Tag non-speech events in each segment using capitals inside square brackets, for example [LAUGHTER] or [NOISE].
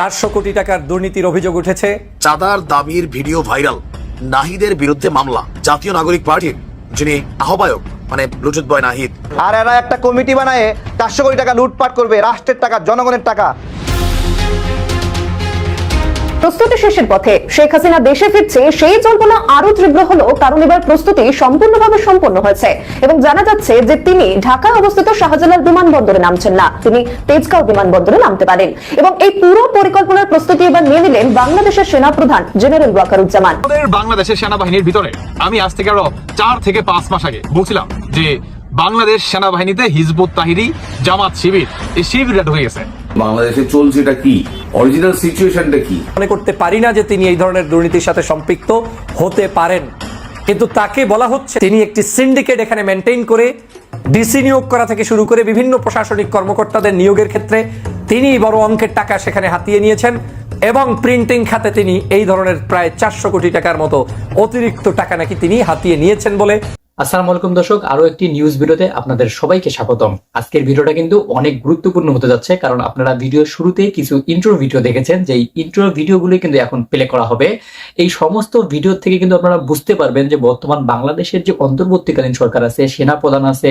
চারশো কোটি টাকার দুর্নীতির অভিযোগ উঠেছে। চাঁদার দাবির ভিডিও ভাইরাল। নাহিদের বিরুদ্ধে মামলা। জাতীয় নাগরিক পার্টির যিনি আহ্বায়ক মানে ব্লুটুথ বয় নাহিদ। আর এরা একটা কমিটি বানায় চারশো কোটি টাকা লুটপাট করবে রাষ্ট্রের টাকা জনগণের টাকা। প্রস্তুতি শেষের পথে শেখ হাসিনা দেশে ফিরছে, সেই জল্পনা আরও তীব্র হলো, কারণ এবার প্রস্তুতি সম্পূর্ণভাবে সম্পন্ন হয়েছে। এবং জানা যাচ্ছে যে তিনি ঢাকায় অবস্থিত শাহজালাল বিমানবন্দরে নামছেন না, তিনি তেজগাঁও বিমানবন্দরে নামতে পারেন। এবং এই পুরো পরিকল্পনার প্রস্তুতি এবার নিয়ে নিলেন বাংলাদেশের সেনাপ্রধান জেনারেল ওয়াকারুজ্জামান। বাংলাদেশের সেনাবাহিনীর ভিতরে, আমি আজ থেকে আরও চার থেকে পাঁচ মাস আগে বলছিলাম যে বাংলাদেশ সেনাবাহিনীতে হিজবুত তাহিরি জামাত শিবির, এই শিবিরটা ঢুকে গেছে। বাংলাদেশে চলছেটা কি? অরিজিনাল সিচুয়েশনটা কি? মনে করতে পারি না যে তিনি এই ধরনের দুর্নীতির সাথে সম্পৃক্ত হতে পারেন। কিন্তু তাকে বলা হচ্ছে, তিনি একটি সিন্ডিকেট এখানে মেনটেন করে ডিসি নিয়োগ করা থেকে শুরু করে বিভিন্ন প্রশাসনিক কর্মকর্তাদের নিয়োগের ক্ষেত্রে তিনি বড় অঙ্কের টাকা সেখানে হাতিয়ে নিয়েছেন এবং প্রিন্টিং খাতে তিনি এই ধরনের প্রায় চারশো কোটি টাকার মতো অতিরিক্ত টাকা নাকি তিনি হাতিয়ে নিয়েছেন বলে আসসালামু আলাইকুম দর্শক আরও একটি নিউজ ভিডিওতে আপনাদের সবাইকে স্বাগতম। আজকের ভিডিওটা কিন্তু অনেক গুরুত্বপূর্ণ হতে যাচ্ছে, কারণ আপনারা ভিডিওর শুরুতে কিছু ইন্ট্রো ভিডিও দেখেছেন যে ইন্ট্রো ভিডিওগুলো কিন্তু এখন প্লে করা হবে। এই সমস্ত ভিডিও থেকে কিন্তু আপনারা বুঝতে পারবেন যে বর্তমান বাংলাদেশের যে অন্তর্বর্তীকালীন সরকার আছে সেনা প্রধান আছে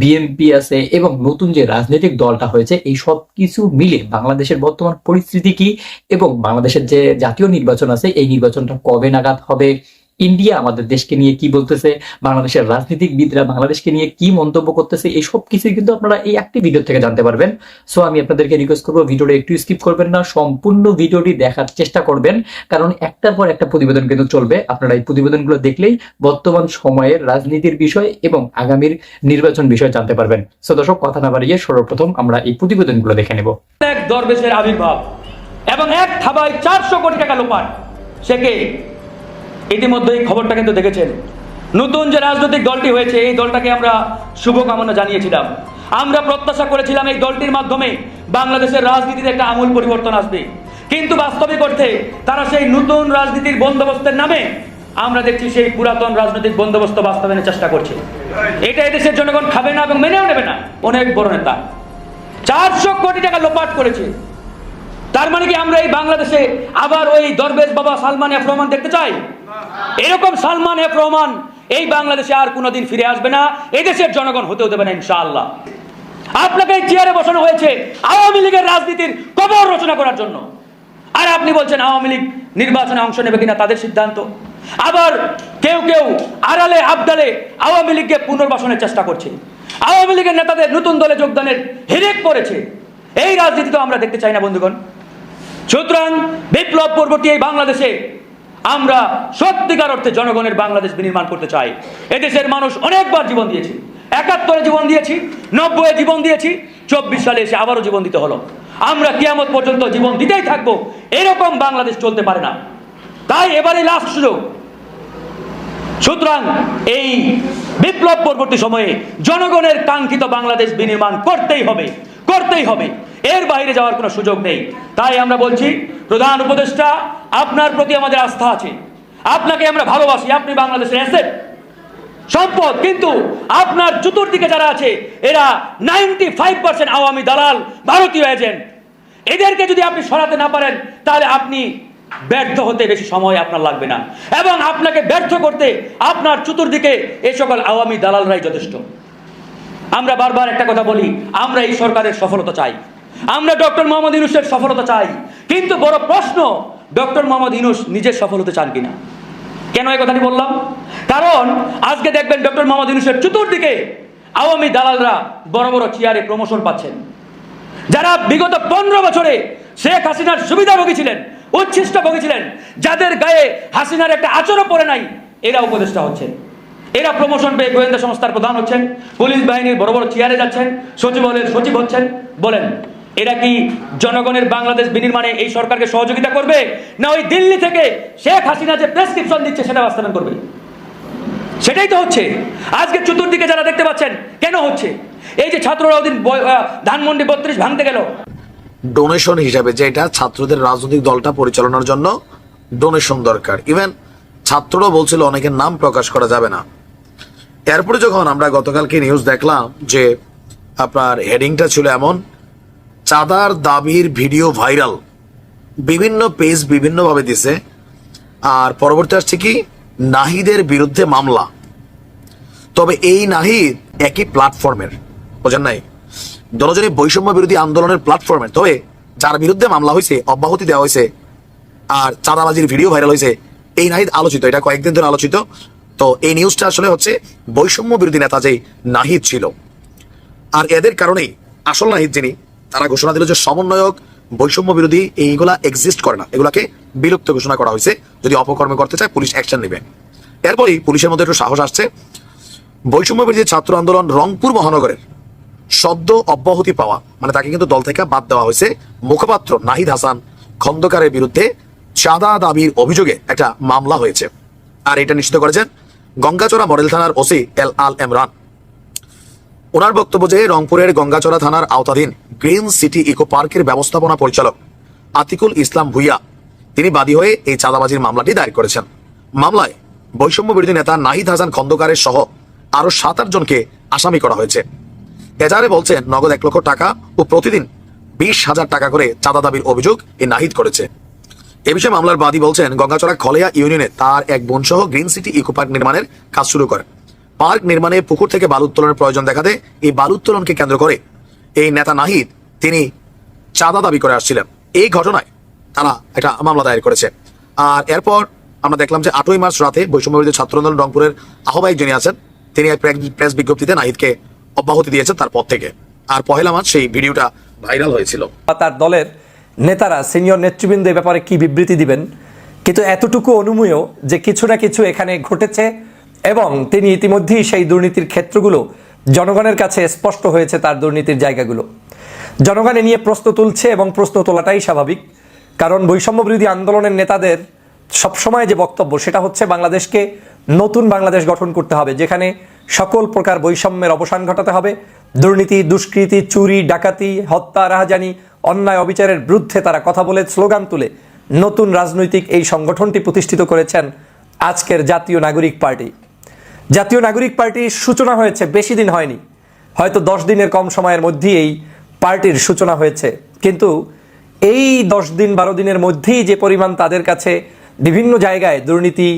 বিএনপি আছে, এবং নতুন যে রাজনৈতিক দলটা হয়েছে, এই সব কিছু মিলে বাংলাদেশের বর্তমান পরিস্থিতি কি, এবং বাংলাদেশের যে জাতীয় নির্বাচন আছে, এই নির্বাচনটা কবে নাগাদ হবে ইন্ডিয়া আমাদের দেশকে নিয়ে কি বলতেছে, বাংলাদেশের রাজনীতিবিদরা বাংলাদেশকে নিয়ে কি মন্তব্য করতেছে, এই সব কিছুই কিন্তু আপনারা এই একটি ভিডিও থেকে জানতে পারবেন। সো আমি আপনাদেরকে রিকোয়েস্ট করব ভিডিওটা একটু স্কিপ করবেন না, সম্পূর্ণ ভিডিওটি দেখার চেষ্টা করবেন, কারণ একটার পর একটা প্রতিবেদন কিন্তু চলবে। আপনারা এই প্রতিবেদনগুলো দেখলেই বর্তমান সময়ের রাজনীতির বিষয় এবং আগামীর নির্বাচন বিষয় জানতে পারবেন। সো দর্শক, কথা না বাড়িয়ে সর্বপ্রথম আমরা এই প্রতিবেদনগুলো দেখে নেব। এক দরবেশের আবির্ভাব এবং এক থাবায় চারশো কোটি টাকা লোপাট সে কে? ইতিমধ্যে এই খবরটা কিন্তু দেখেছেন। নতুন যে রাজনৈতিক দলটি হয়েছে, এই দলটাকে আমরা শুভকামনা জানিয়েছিলাম। আমরা প্রত্যাশা করেছিলাম এই দলটির মাধ্যমে বাংলাদেশের রাজনীতিতে একটা আমূল পরিবর্তন আসবে। কিন্তু বাস্তবিক অর্থে তারা সেই নতুন রাজনীতির বন্দোবস্তের নামে আমরা দেখছি সেই পুরাতন রাজনৈতিক বন্দোবস্ত বাস্তবায়নের চেষ্টা করছে। এটা এদেশের জনগণ খাবে না এবং মেনেও নেবে না, অনেক বড় নেতা। চারশো কোটি টাকা লোপাট করেছে। তার মানে কি আমরা এই বাংলাদেশে আবার ওই দরবেশ বাবা সালমান এফ রহমান দেখতে চাই? এরকম সালমান এফ রহমান এই বাংলাদেশে আর কোনোদিন ফিরে আসবে না, এদেশের জনগণ হতেও দেবে না, ইনশাআল্লাহ। আপনাকে চেয়ারে বসানো হয়েছে আওয়ামী লীগের রাজনীতির কবর রচনা করার জন্য। আর আপনি বলছেন আওয়ামী লীগ নির্বাচনে অংশ নেবে কিনা তাদের সিদ্ধান্ত। আবার কেউ কেউ আড়ালে, আবদালে আওয়ামী লীগকে পুনর্বাসনের চেষ্টা করছে। আওয়ামী লীগের নেতাদের নতুন দলে যোগদানের হিরেক করেছে। এই রাজনীতি তো আমরা দেখতে চাই না, বন্ধুগণ। সুতরাং বিপ্লব পূর্ববর্তী এই বাংলাদেশে আমরা সত্যিকার অর্থে জনগণের বাংলাদেশ বিনির্মাণ করতে চাই। এদেশের মানুষ অনেকবার জীবন দিয়েছে। একাত্তরে জীবন দিয়েছি নব্বই জীবন দিয়েছি, চব্বিশ সালে এসে আবারও জীবন দিতে হলো। আমরা কিয়ামত পর্যন্ত জীবন দিতেই থাকব, এরকম বাংলাদেশ চলতে পারে না। তাই এবারে লাস্ট সুযোগ। সুতরাং এই বিপ্লব পরবর্তী সময়ে জনগণের কাঙ্ক্ষিত বাংলাদেশ বিনির্মাণ করতেই হবে করতেই হবে। এর বাইরে যাওয়ার কোনো সুযোগ নেই। তাই আমরা বলছি, প্রধান উপদেষ্টা আপনার প্রতি আমাদের আস্থা আছে। আপনাকে আমরা ভালোবাসি। আপনি বাংলাদেশের অ্যাসেট সম্পদ, কিন্তু আপনার চতুর্দিকে যারা আছে, এরা নাইনটি ফাইভ পার্সেন্ট আওয়ামী দালাল, ভারতীয় এজেন্ট এদেরকে যদি আপনি সরাতে না পারেন, তাহলে আপনি ব্যর্থ হতে বেশি সময় আপনার লাগবে না। এবং আপনাকে ব্যর্থ করতে আপনার চতুর্দিকে এই সকল আওয়ামী দালালরাই যথেষ্ট। আমরা বারবার একটা কথা বলি, আমরা এই সরকারের সফলতা চাই। আমরা ডক্টর মোহাম্মদ ইউনুসের সফলতা চাই। কিন্তু বড় প্রশ্ন ডক্টর মোহাম্মদ ইউনুস নিজের সফল হতে চান কিনা? কেন এই কথাটি বললাম? কারণ আজকে দেখবেন ডক্টর মোহাম্মদ ইউনুসের চতুর্দিকে আওয়ামী দালালরা বড় বড় চেয়ারে প্রমোশন পাচ্ছেন। যারা বিগত পনেরো বছরে শেখ হাসিনার সুবিধাভোগী ছিলেন, উচ্ছিষ্ট ভোগী ছিলেন, যাদের গায়ে হাসিনার একটা আচরও পড়ে নাই, এরা উপদেষ্টা হচ্ছেন। এরা প্রমোশন পেয়ে গোয়েন্দা সংস্থার প্রধান হচ্ছেন, পুলিশ বাহিনীর বড় বড় চেয়ারে যাচ্ছেন, সচিবালয়ের সচিব হচ্ছেন, বলেন এরা কি জনগণের বাংলাদেশ বিনির্মাণে এই সরকারকে সহযোগিতা করবে? না ওই দিল্লি থেকে শেখ হাসিনা যে প্রেসক্রিপশন দিচ্ছে সেটা বাস্তবায়ন করবে? সেটাই তো হচ্ছে। আজকে চতুর্দিকে যারা দেখতে পাচ্ছেন, কেন হচ্ছে? এই যে ছাত্ররা ওদিন ধানমন্ডি বত্রিশ ভাঙতে গেল। ডোনেশন হিসাবে যেটা ছাত্রদের রাজনৈতিক দলটা পরিচালনার জন্য ডোনেশন দরকার। ইভেন ছাত্ররা বলছিল অনেকের নাম প্রকাশ করা যাবে না। এরপরে যখন আমরা গতকালকে নিউজ দেখলাম যে আপনার হেডিংটা ছিল এমন চাঁদার দাবির ভিডিও ভাইরাল। বিভিন্ন পেজ বিভিন্নভাবে দিছে। আর পরবর্তী আসছে কি? নাহিদের বিরুদ্ধে মামলা। তবে এই নাহিদ একই প্ল্যাটফর্মের বোঝেন নাই? দলজনী বৈষম্য বিরোধী আন্দোলনের প্ল্যাটফর্মের তবে যার বিরুদ্ধে মামলা হয়েছে, অব্যাহতি দেওয়া হয়েছে, আর চাঁদাবাজির ভিডিও ভাইরাল হয়েছে, এই নাহিদ আলোচিত। এটা কয়েকদিন ধরে আলোচিত। তো এই নিউজটা আসলে হচ্ছে বৈষম্য বিরোধী নেতা যে নাহিদ ছিল। আর এদের কারণেই আসল নাহিদ যিনি তারা ঘোষণা দিল যে সমন্বয়ক বৈষম্য বিরোধী এইগুলা এক্সিস্ট করে না। এগুলাকে বিলুপ্ত ঘোষণা করা হয়েছে। যদি অপকর্মে করতে চায়, পুলিশ অ্যাকশন নেবে। এরপরই পুলিশের মধ্যে একটু সাহস আসছে। বৈষম্য বিরোধী ছাত্র আন্দোলন রংপুর মহানগরের সদ্য অব্যাহতি পাওয়া মানে তাকে কিন্তু দল থেকে বাদ দেওয়া হয়েছে মুখপাত্র নাহিদ হাসান খন্দকারের বিরুদ্ধে চাঁদা দাবির অভিযোগে একটা মামলা হয়েছে। আর এটা নিশ্চিত করেছেন গঙ্গাচড়া মডেল থানার ওসি এল আল এমরান। ওনার বক্তব্য যে রংপুরের গঙ্গাচড়া থানার আওতাধীন গ্রিন সিটি ইকো পার্কের ব্যবস্থাপনা পরিচালক আতিকুল ইসলাম ভুইয়া, তিনি বাদী হয়ে এই চাঁদাবাজির মামলাটি দায়ের করেছেন। মামলায় বৈষম্য বিরোধী নেতা নাহিদ হাসান খন্দকারের সহ আরও সাত আট জনকে আসামি করা হয়েছে। এজারে বলছেন নগদ এক লক্ষ টাকা ও প্রতিদিন বিশ হাজার টাকা করে চাঁদা দাবির অভিযোগ এই নাহিদ করেছে। এ বিষয়ে মামলার বাদী বলছেন, গঙ্গাচড়া খলেয়া ইউনিয়নে তার এক বোন সহ গ্রিন সিটি ইকো পার্ক নির্মাণের কাজ শুরু করেন। পার্ক নির্মাণে পুকুর থেকে বালু উত্তোলনের প্রয়োজন দেখাতে এই বালু উত্তোলনকে কেন্দ্র করে এই নেতা নাহিদ তিনি চাঁদা দাবি করে আসছিলেন। এই ঘটনায় তারা একটা মামলা দায়ের করেছে। আর এরপর আমরা দেখলাম যে আটই মার্চ রাতে বৈষম্য বিরোধী ছাত্র আন্দোলন রংপুরের আহ্বায়ক যিনি আছেন, তিনি এক প্রেস- বিজ্ঞপ্তিতে নাহিদকে অব্যাহতি দিয়েছেন তার পর থেকে। আর পহেলা মার্চ সেই ভিডিওটা ভাইরাল হয়েছিল। তার দলের নেতারা, সিনিয়র নেতৃবৃন্দ এ ব্যাপারে কি বিবৃতি দিবেন? কিন্তু এতটুকু অনুমেয় যে কিছু না কিছু এখানে ঘটেছে এবং তিনি ইতিমধ্যেই সেই দুর্নীতির ক্ষেত্রগুলো জনগণের কাছে স্পষ্ট হয়েছে তার দুর্নীতির জায়গাগুলো। জনগণ নিয়ে প্রশ্ন তুলছে এবং প্রশ্ন তোলাটাই স্বাভাবিক। কারণ বৈষম্য বিরোধী আন্দোলনের নেতাদের সবসময় যে বক্তব্য, সেটা হচ্ছে বাংলাদেশকে নতুন বাংলাদেশ গঠন করতে হবে, যেখানে সকল প্রকার বৈষম্যের অবসান ঘটাতে হবে। দুর্নীতি, দুষ্কৃতি, চুরি, ডাকাতি, হত্যা, রাহাজানি, অন্যায়, অবিচারের বিরুদ্ধে তারা কথা বলে, স্লোগান তুলে নতুন রাজনৈতিক এই সংগঠনটি প্রতিষ্ঠিত করেছেন আজকের জাতীয় নাগরিক পার্টি। জাতীয় নাগরিক পার্টির সূচনা হয়েছে, বেশি দিন হয়নি। হয়তো দশ দিনের কম সময়ের মধ্যেই এই পার্টির সূচনা হয়েছে। কিন্তু এই দশ দিন, বারো দিনের মধ্যেই যে পরিমাণ তাদের কাছে বিভিন্ন জায়গায় দুর্নীতি,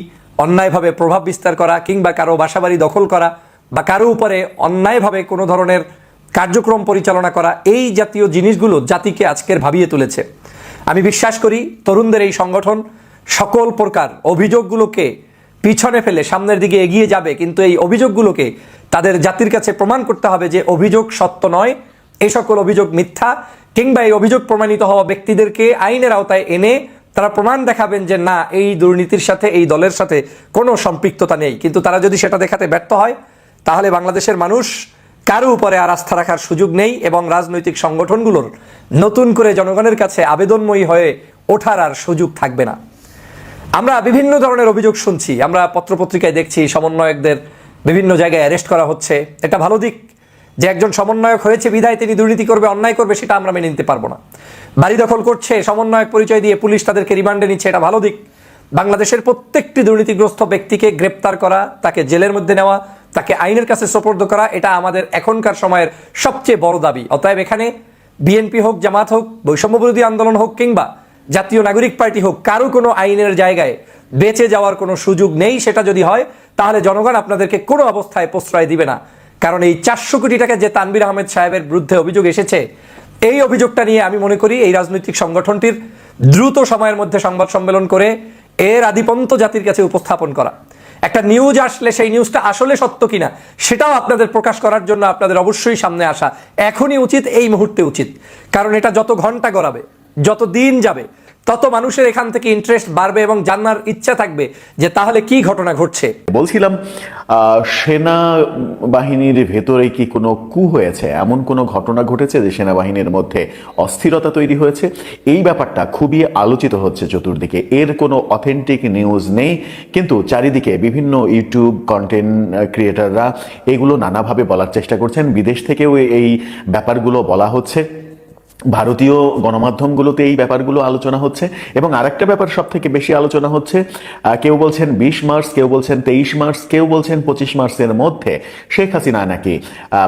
অন্যায়ভাবে প্রভাব বিস্তার করা কিংবা কারও বাসাবাড়ি দখল করা বা কারও উপরে অন্যায়ভাবে কোনো ধরনের কার্যক্রম পরিচালনা করা, এই জাতীয় জিনিসগুলো জাতিকে আজকের ভাবিয়ে তুলেছে। আমি বিশ্বাস করি তরুণদের এই সংগঠন সকল প্রকার অভিযোগগুলোকে পিছনে ফেলে সামনের দিকে এগিয়ে যাবে, কিন্তু এই অভিযোগগুলোকে তাদের জাতির কাছে প্রমাণ করতে হবে যে অভিযোগ সত্য নয়। এই সকল অভিযোগ মিথ্যা, কিংবা এই অভিযোগ প্রমাণিত হওয়া ব্যক্তিদেরকে আইনের আওতায় এনে তারা প্রমাণ দেখাবেন যে না, এই দুর্নীতির সাথে, এই দলের সাথে কোনো সম্পৃক্ততা নেই। কিন্তু তারা যদি সেটা দেখাতে ব্যর্থ হয়, তাহলে বাংলাদেশের মানুষ কারও উপরে আর আস্থা রাখার সুযোগ নেই এবং রাজনৈতিক সংগঠনগুলোর নতুন করে জনগণের কাছে আবেদনময়ী হয়ে ওঠার আর সুযোগ থাকবে না। আমরা বিভিন্ন ধরনের অভিযোগ শুনছি। আমরা পত্রপত্রিকায় দেখছি সমন্বয়কদের বিভিন্ন জায়গায় অ্যারেস্ট করা হচ্ছে। এটা ভালো দিক যে একজন সমন্বয়ক হয়েছে বিধায় তিনি দুর্নীতি করবে, অন্যায় করবে, সেটা আমরা মেনে নিতে পারব না। বাড়ি দখল করছে, সমন্বয়ক পরিচয় দিয়ে পুলিশ তাদেরকে রিমান্ডে নিচ্ছে, এটা ভালো দিক। বাংলাদেশের প্রত্যেকটি দুর্নীতিগ্রস্ত ব্যক্তিকে গ্রেপ্তার করা, তাকে জেলের মধ্যে নেওয়া, তাকে আইনের কাছে সোপর্দ করা, এটা আমাদের এখনকার সময়ের সবচেয়ে বড় দাবি। অতএব এখানে বিএনপি হোক, জামাত হোক বৈষম্য বিরোধী আন্দোলন হোক কিংবা জাতীয় নাগরিক পার্টি হোক, কারও কোনো আইনের জায়গায় বেঁচে যাওয়ার কোনো সুযোগ নেই, সেটা যদি হয়, তাহলে জনগণ আপনাদেরকে কোনো অবস্থায় প্রশ্রয় দিবে না। কারণ এই চারশো কোটি টাকা যে তানবির আহমেদ সাহেবের বিরুদ্ধে অভিযোগ এসেছে, এই অভিযোগটা নিয়ে আমি মনে করি এই রাজনৈতিক সংগঠনটির দ্রুত সময়ের মধ্যে সংবাদ সম্মেলন করে এর আদিপন্ত জাতির কাছে উপস্থাপন করা। একটা নিউজ আসলে সেই নিউজটা আসলে সত্য কিনা, সেটাও আপনাদের প্রকাশ করার জন্য আপনাদের অবশ্যই সামনে আসা। এখনই উচিত, এই মুহূর্তে উচিত। কারণ এটা যত ঘণ্টা গড়াবে যত দিন যাবে, তত মানুষের এখান থেকে ইন্টারেস্ট বাড়বে এবং জানার ইচ্ছা থাকবে যে তাহলে কি ঘটনা ঘটছে। বলছিলাম সেনা বাহিনীর ভেতরে কি কোনো কু হয়েছে? এমন কোনো ঘটনা ঘটেছে যে সেনাবাহিনীর মধ্যে অস্থিরতা তৈরি হয়েছে? এই ব্যাপারটা খুবই আলোচিত হচ্ছে চতুর্দিকে। এর কোনো অথেন্টিক নিউজ নেই, কিন্তু চারিদিকে বিভিন্ন ইউটিউব কন্টেন্ট ক্রিয়েটাররা এগুলো নানাভাবে বলার চেষ্টা করছেন। বিদেশ থেকেও এই ব্যাপারগুলো বলা হচ্ছে। ভারতীয় গণমাধ্যমগুলোতে এই ব্যাপারগুলো আলোচনা হচ্ছে এবং আরেকটা ব্যাপার সব থেকে বেশি আলোচনা হচ্ছে কেউ বলছেন বিশ মার্চ, কেউ বলছেন তেইশ মার্চ, কেউ বলছেন পঁচিশ মার্চের মধ্যে শেখ হাসিনা নাকি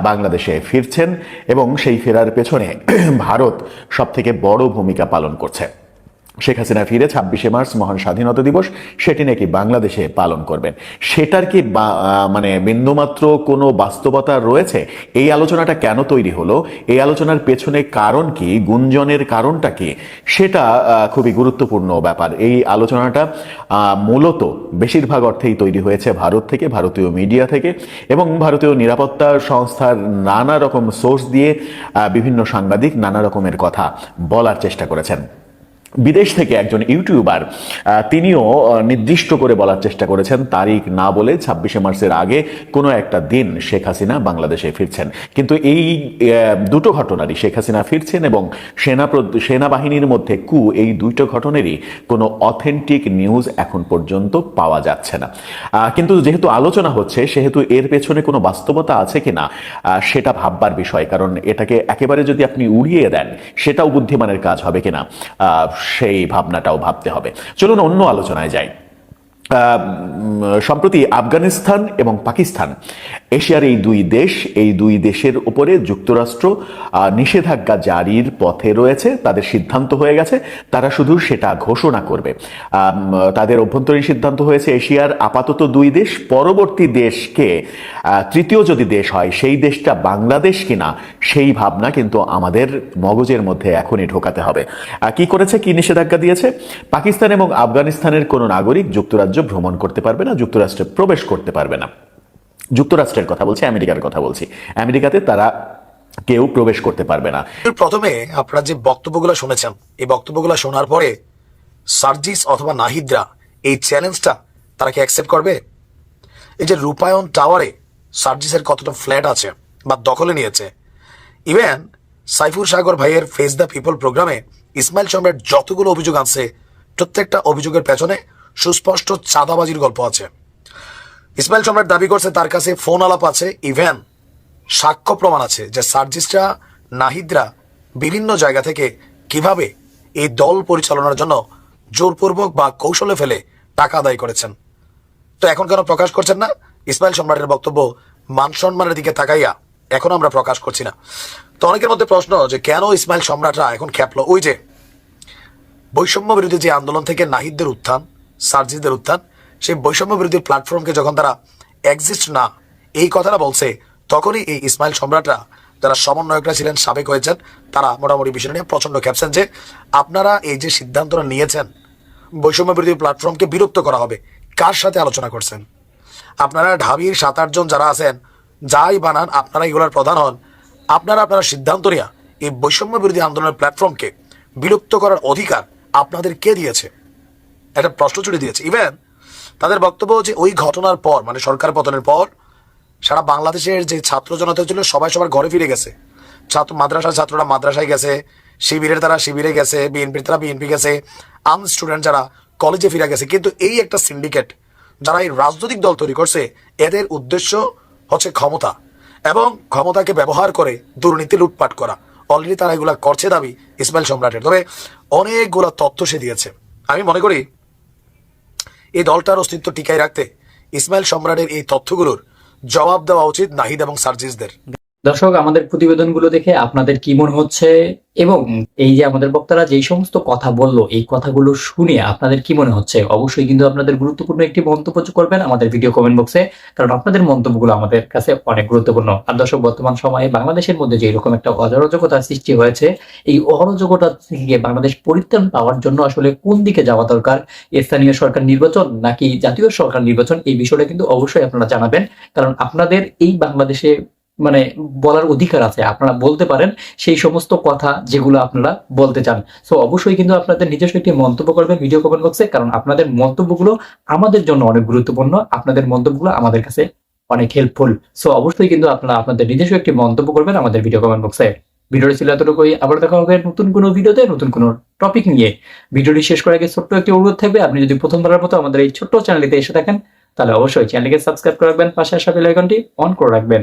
বাংলাদেশে ফিরছেন এবং সেই ফেরার পেছনে [CLEARS THROAT] ভারত সব থেকে বড় ভূমিকা পালন করছে। শেখ হাসিনা ফিরে, ছাব্বিশে মার্চ মহান স্বাধীনতা দিবস, সেটি নাকি বাংলাদেশে পালন করবেন? সেটার কি মানে বিন্দুমাত্র কোনো বাস্তবতা রয়েছে? এই আলোচনাটা কেন তৈরি হলো? এই আলোচনার পেছনে কারণ কি? গুঞ্জনের কারণটা কি? সেটা খুবই গুরুত্বপূর্ণ ব্যাপার। এই আলোচনাটা মূলত বেশিরভাগ অর্থেই তৈরি হয়েছে ভারত থেকে, ভারতীয় মিডিয়া থেকে এবং ভারতীয় নিরাপত্তা সংস্থার নানা রকম সোর্স দিয়ে বিভিন্ন সাংবাদিক নানা রকমের কথা বলার চেষ্টা করেছেন। বিদেশ থেকে একজন ইউটিউবার তিনিও নির্দিষ্ট করে বলার চেষ্টা করেছেন তারিখ না বলে ছাব্বিশে মার্চের আগে কোনো একটা দিন শেখ হাসিনা বাংলাদেশে ফিরছেন। কিন্তু এই দুটো ঘটনারই শেখ হাসিনা ফিরছেন এবং সেনা সেনাবাহিনীর মধ্যে কু এই দুইটো ঘটনারই কোনো অথেন্টিক নিউজ এখন পর্যন্ত পাওয়া যাচ্ছে না। কিন্তু যেহেতু আলোচনা হচ্ছে সেহেতু এর পেছনে কোনো বাস্তবতা আছে কিনা আহ, সেটা ভাববার বিষয়। কারণ এটাকে একেবারে যদি আপনি উড়িয়ে দেন সেটাও বুদ্ধিমানের কাজ হবে কিনা সেই ভাবনাটাও ভাবতে হবে। চলুন অন্য আলোচনায় যাই। সম্প্রতি আফগানিস্তান এবং পাকিস্তান, এশিয়ার এই দুই দেশ, এই দুই দেশের উপরে যুক্তরাষ্ট্র নিষেধাজ্ঞা জারির পথে রয়েছে, তাদের সিদ্ধান্ত হয়ে গেছে, তারা শুধু সেটা ঘোষণা করবে। তাদের অভ্যন্তরীণ সিদ্ধান্ত হয়েছে এশিয়ার আপাতত দুই দেশ, পরবর্তী দেশকে তৃতীয় যদি দেশ হয়, সেই দেশটা বাংলাদেশ কিনা, সেই ভাবনা কিন্তু আমাদের মগজের মধ্যে এখনই ঢোকাতে হবে। কি করেছে, কি নিষেধাজ্ঞা দিয়েছে? পাকিস্তান এবং আফগানিস্তানের কোনো নাগরিক যুক্তরাজ্য ভ্রমণ করতে পারবে না, যুক্তরাষ্ট্রে প্রবেশ করতে পারবে না। যুক্তরাষ্ট্রের কথা বলছি, আমেরিকার কথা বলছি। আমেরিকাতে তারা কেউ প্রবেশ করতে পারবে না। প্রথমে আপনারা যে বক্তব্যগুলো শুনেছেন, এই বক্তব্যগুলো শোনার পরে সার্জিস অথবা নাহিদরা এই চ্যালেঞ্জটা তারা কি অ্যাকসেপ্ট করবে? এই যে রূপায়ণ টাওয়ারে সার্জিসের কতটা ফ্ল্যাট আছে বা দখলে নিয়েছে। ইভেন সাইফুর সাগর ভাইয়ের ফেস দ্য পিপল প্রোগ্রামে ইসমাইল সম্রাট যতগুলো অভিযোগ আনছে, প্রত্যেকটা অভিযোগের পেছনে সুস্পষ্ট চাঁদাবাজির গল্প আছে। ইসমাইল সম্রাট দাবি করছে তার কাছে ফোন আলাপ আছে। ইভেন সাক্ষ্য প্রমাণ আছে যে সার্জিসরা নাহিদরা বিভিন্ন জায়গা থেকে কীভাবে এই দল পরিচালনার জন্য জোরপূর্বক বা কৌশলে ফেলে টাকা আদায় করেছেন। তো এখন কেন প্রকাশ করছেন না? ইসমাইল সম্রাটের বক্তব্য মান সম্মানের দিকে তাকাইয়া এখন আমরা প্রকাশ করছি না। তো অনেকের মধ্যে প্রশ্ন যে কেন ইসমাইল সম্রাটরা এখন খেপলো ওই যে বৈষম্য বিরোধী যে আন্দোলন থেকে নাহিদদের উত্থান সার্জিসদের উত্থান সেই বৈষম্য বিরোধী প্ল্যাটফর্মকে যখন তারা এক্সিস্ট না, এই কথাটা বলছে, তখনই এই ইসমাইল সম্রাটরা, যারা সমন্বয়করা ছিলেন, সাবেক হয়েছেন তারা মোটামুটি বিষয় নিয়ে প্রচণ্ড খেপছেন যে, আপনারা এই যে সিদ্ধান্তটা নিয়েছেন বৈষম্য বিরোধী প্ল্যাটফর্মকে বিরক্ত করা হবে, কার সাথে আলোচনা করছেন? আপনারা ঢাবির সাত আটজন যারা আছেন, যাই বানান, আপনারা এগুলোর প্রধান হন, আপনারা আপনারা সিদ্ধান্ত নেওয়া এই বৈষম্য বিরোধী আন্দোলনের প্ল্যাটফর্মকে বিলুপ্ত করার অধিকার আপনাদের কে দিয়েছে? একটা প্রশ্ন ছুড়ে দিয়েছে। ইভেন তাদের বক্তব্য যে ওই ঘটনার পর মানে সরকার পতনের পর, সারা বাংলাদেশের যে ছাত্র জনতা ছিল, সবাই সবার ঘরে ফিরে গেছে। ছাত্র মাদ্রাসার ছাত্ররা মাদ্রাসায় গেছে, শিবিরের তারা শিবিরে গেছে, বিএনপির তারা বিএনপি গেছে আর্ম স্টুডেন্ট যারা কলেজে ফিরে গেছে। কিন্তু এই একটা সিন্ডিকেট যারা এই রাজনৈতিক দল তৈরি করছে, এদের উদ্দেশ্য হচ্ছে ক্ষমতা। এবং ক্ষমতাকে ব্যবহার করে দুর্নীতি লুটপাট করা। অলরেডি তারা এগুলা করছে দাবি ইসমাইল সম্রাটের। তবে অনেকগুলা তথ্য সে দিয়েছে। আমি মনে করি এই দলটার অস্তিত্ব টিকায় রাখতে ইসমাইল সম্রাটের এই তথ্যগুলোর জবাব দেওয়া উচিত নাহিদ এবং সার্জিসদের। দর্শক আমাদের প্রতিবেদনগুলো দেখে আপনাদের কি মনে হচ্ছে? এবং এই যে আমাদের বক্তারা যেই সমস্ত কথা বলল এই কথাগুলো শুনে আপনাদের কি মনে হচ্ছে? অবশ্যই কিন্তু আপনাদের গুরুত্বপূর্ণ একটি মন্তব্য করবেন আমাদের ভিডিও কমেন্ট বক্সে কারণ আপনাদের মন্তব্যগুলো আমাদের কাছে অনেক গুরুত্বপূর্ণ। আর দর্শক বর্তমান সময়ে বাংলাদেশের মধ্যে যে এরকম একটা অরাজকতার সৃষ্টি হয়েছে এই অরাজকতা থেকে বাংলাদেশ পরিত্রাণ পাওয়ার জন্য আসলে কোন দিকে যাওয়া দরকার? স্থানীয় সরকার নির্বাচন নাকি জাতীয় সরকার নির্বাচন? এই বিষয়টা কিন্তু অবশ্যই আপনারা জানাবেন। কারণ আপনাদের এই বাংলাদেশে মানে বলার অধিকার আছে, আপনারা বলতে পারেন সেই সমস্ত কথা যেগুলো আপনারা বলতে চান। সো অবশ্যই কিন্তু আপনাদের নিজস্ব একটি মন্তব্য করবেন ভিডিও কমেন্ট বক্সে কারণ আপনাদের মন্তব্যগুলো আমাদের জন্য অনেক গুরুত্বপূর্ণ, আপনাদের মন্তব্যগুলো আমাদের কাছে অনেক হেল্পফুল সো অবশ্যই কিন্তু আপনারা আপনাদের নিজস্ব একটি মন্তব্য করবেন আমাদের ভিডিও কমেন্ট বক্সে ভিডিওটি ছিল এতটুকুই, আবার দেখা হবে নতুন কোনো ভিডিওতে নতুন কোনো টপিক নিয়ে। ভিডিওটি শেষ করার আগে ছোট্ট একটি অনুরোধ থাকবে, আপনি যদি প্রথমবারের মতো আমাদের এই ছোট্ট চ্যানেলটিতে এসে থাকেন, তাহলে অবশ্যই চ্যানেলকে সাবস্ক্রাইব করে রাখবেন, পাশে আসা বেল আইকনটি অন করে রাখবেন।